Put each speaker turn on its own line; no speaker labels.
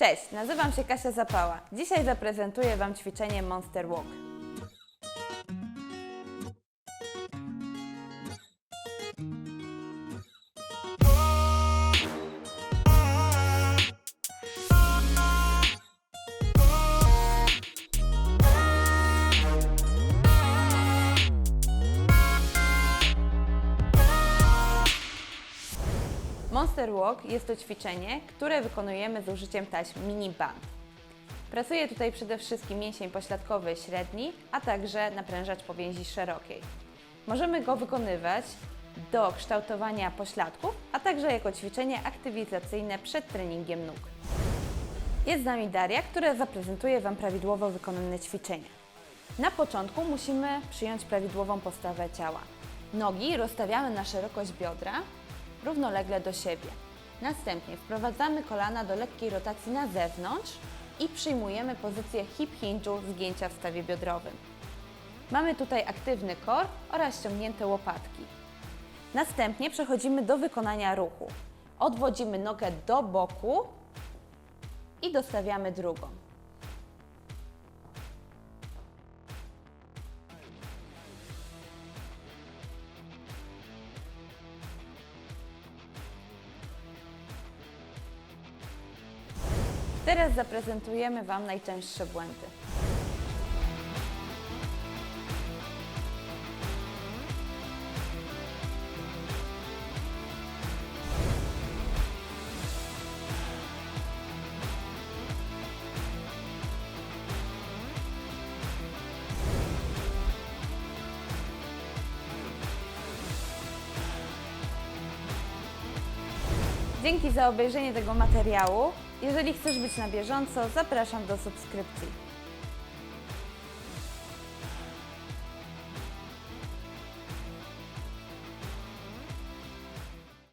Cześć, nazywam się Kasia Zapała. Dzisiaj zaprezentuję Wam ćwiczenie Monster Walk. Monster Walk jest to ćwiczenie, które wykonujemy z użyciem taśm mini band. Pracuje tutaj przede wszystkim mięsień pośladkowy średni, a także naprężacz powięzi szerokiej. Możemy go wykonywać do kształtowania pośladków, a także jako ćwiczenie aktywizacyjne przed treningiem nóg. Jest z nami Daria, która zaprezentuje Wam prawidłowo wykonane ćwiczenia. Na początku musimy przyjąć prawidłową postawę ciała. Nogi rozstawiamy na szerokość biodra, równolegle do siebie. Następnie wprowadzamy kolana do lekkiej rotacji na zewnątrz i przyjmujemy pozycję hip hinge'u zgięcia w stawie biodrowym. Mamy tutaj aktywny kor oraz ściągnięte łopatki. Następnie przechodzimy do wykonania ruchu. Odwodzimy nogę do boku i dostawiamy drugą. Teraz zaprezentujemy Wam najczęstsze błędy. Dzięki za obejrzenie tego materiału. Jeżeli chcesz być na bieżąco, zapraszam do subskrypcji.